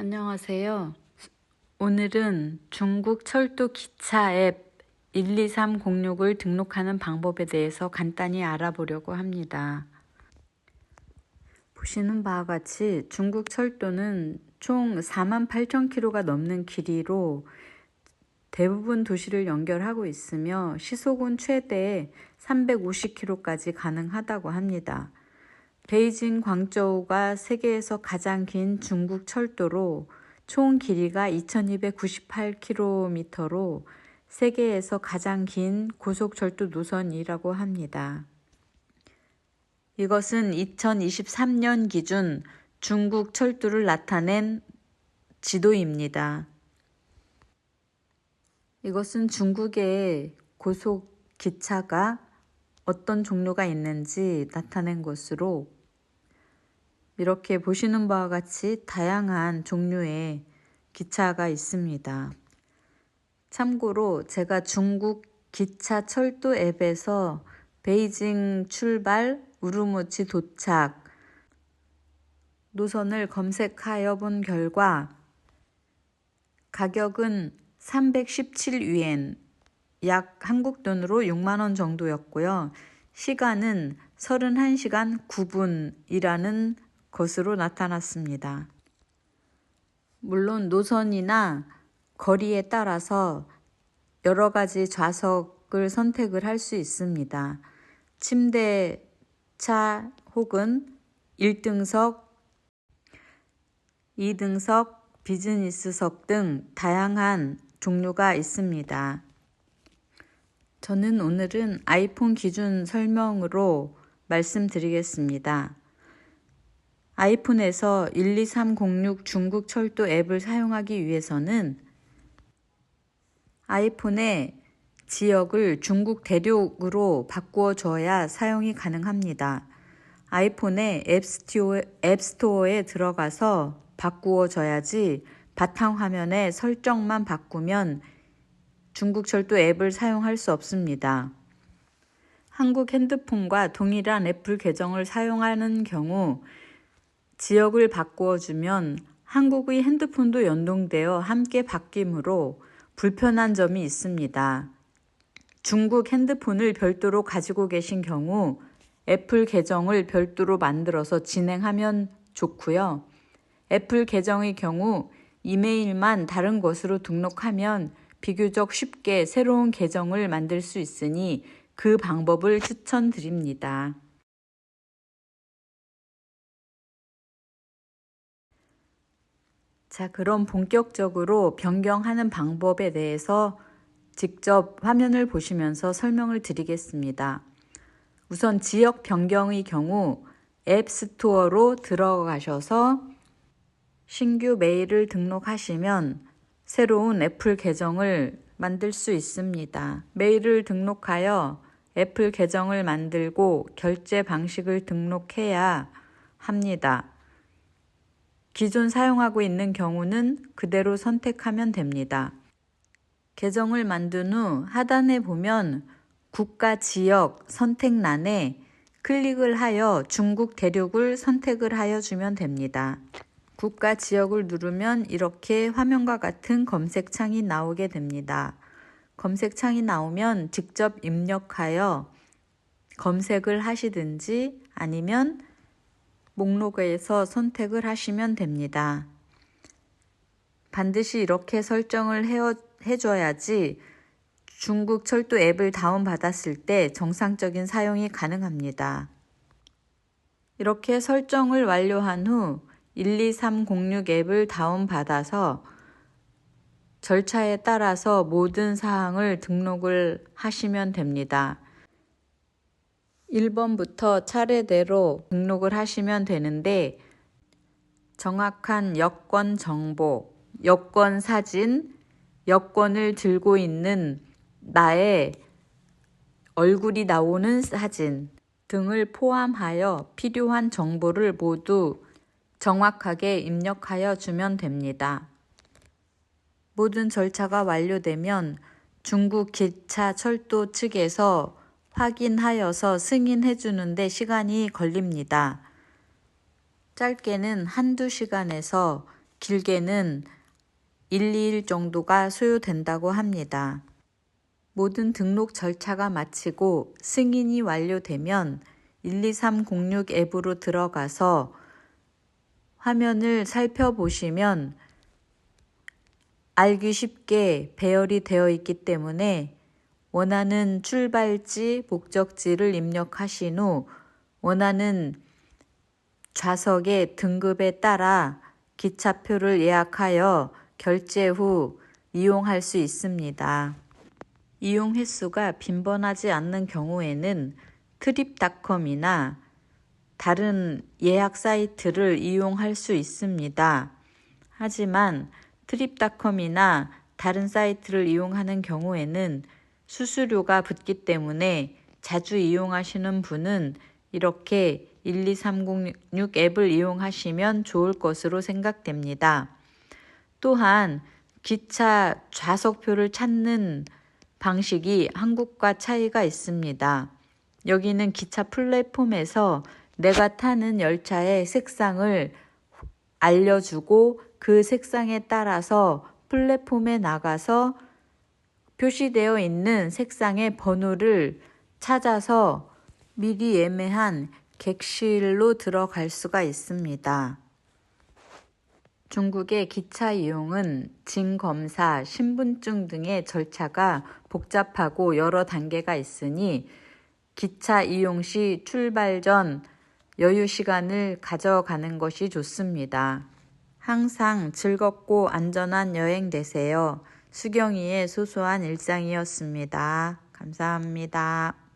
안녕하세요. 오늘은 중국 철도 기차 앱 12306을 등록하는 방법에 대해서 간단히 알아보려고 합니다. 보시는 바와 같이 중국 철도는 총 4만 8천 킬로가 넘는 길이로 대부분 도시를 연결하고 있으며 시속은 최대 350km까지 가능하다고 합니다. 베이징 광저우가 세계에서 가장 긴 중국 철도로 총 길이가 2298km로 세계에서 가장 긴 고속철도 노선이라고 합니다. 이것은 2023년 기준 중국 철도를 나타낸 지도입니다. 이것은 중국의 고속 기차가 어떤 종류가 있는지 나타낸 것으로 이렇게 보시는 바와 같이 다양한 종류의 기차가 있습니다. 참고로 제가 중국 기차 철도 앱에서 베이징 출발, 우르무치 도착 노선을 검색하여 본 결과 가격은 317위엔, 약 한국 돈으로 6만원 정도였고요. 시간은 31시간 9분이라는 것으로 나타났습니다. 물론 노선이나 거리에 따라서 여러 가지 좌석을 선택을 할 수 있습니다. 침대차 혹은 1등석, 2등석, 비즈니스석 등 다양한 종류가 있습니다. 저는 오늘은 아이폰 기준 설명으로 말씀드리겠습니다. 아이폰에서 12306 중국 철도 앱을 사용하기 위해서는 아이폰의 지역을 중국 대륙으로 바꾸어 줘야 사용이 가능합니다. 아이폰의 앱스토어, 앱스토어에 들어가서 바꾸어 줘야지 바탕화면의 설정만 바꾸면 중국 철도 앱을 사용할 수 없습니다. 한국 핸드폰과 동일한 애플 계정을 사용하는 경우 지역을 바꾸어 주면 한국의 핸드폰도 연동되어 함께 바뀌므로 불편한 점이 있습니다. 중국 핸드폰을 별도로 가지고 계신 경우 애플 계정을 별도로 만들어서 진행하면 좋고요. 애플 계정의 경우 이메일만 다른 것으로 등록하면 비교적 쉽게 새로운 계정을 만들 수 있으니 그 방법을 추천드립니다. 자, 그럼 본격적으로 변경하는 방법에 대해서 직접 화면을 보시면서 설명을 드리겠습니다. 우선 지역 변경의 경우 앱 스토어로 들어가셔서 신규 메일을 등록하시면 새로운 애플 계정을 만들 수 있습니다. 메일을 등록하여 애플 계정을 만들고 결제 방식을 등록해야 합니다. 기존 사용하고 있는 경우는 그대로 선택하면 됩니다. 계정을 만든 후 하단에 보면 국가 지역 선택란에 클릭을 하여 중국 대륙을 선택을 하여 주면 됩니다. 국가 지역을 누르면 이렇게 화면과 같은 검색창이 나오게 됩니다. 검색창이 나오면 직접 입력하여 검색을 하시든지 아니면 목록에서 선택을 하시면 됩니다. 반드시 이렇게 설정을 해줘야지 중국 철도 앱을 다운받았을 때 정상적인 사용이 가능합니다. 이렇게 설정을 완료한 후 12306 앱을 다운받아서 절차에 따라서 모든 사항을 등록을 하시면 됩니다. 1번부터 차례대로 등록을 하시면 되는데 정확한 여권 정보, 여권 사진, 여권을 들고 있는 나의 얼굴이 나오는 사진 등을 포함하여 필요한 정보를 모두 정확하게 입력하여 주면 됩니다. 모든 절차가 완료되면 중국 기차 철도 측에서 확인하여서 승인해 주는데 시간이 걸립니다. 짧게는 한두 시간에서 길게는 1, 2일 정도가 소요된다고 합니다. 모든 등록 절차가 마치고 승인이 완료되면 12306 앱으로 들어가서 화면을 살펴보시면 알기 쉽게 배열이 되어 있기 때문에 원하는 출발지, 목적지를 입력하신 후 원하는 좌석의 등급에 따라 기차표를 예약하여 결제 후 이용할 수 있습니다. 이용 횟수가 빈번하지 않는 경우에는 트립닷컴이나 다른 예약 사이트를 이용할 수 있습니다. 하지만 트립닷컴이나 다른 사이트를 이용하는 경우에는 수수료가 붙기 때문에 자주 이용하시는 분은 이렇게 12306 앱을 이용하시면 좋을 것으로 생각됩니다. 또한 기차 좌석표를 찾는 방식이 한국과 차이가 있습니다. 여기는 기차 플랫폼에서 내가 타는 열차의 색상을 알려주고 그 색상에 따라서 플랫폼에 나가서 표시되어 있는 색상의 번호를 찾아서 미리 예매한 객실로 들어갈 수가 있습니다. 중국의 기차 이용은 진검사, 신분증 등의 절차가 복잡하고 여러 단계가 있으니 기차 이용 시 출발 전 여유 시간을 가져가는 것이 좋습니다. 항상 즐겁고 안전한 여행 되세요. 수경이의 소소한 일상이었습니다. 감사합니다.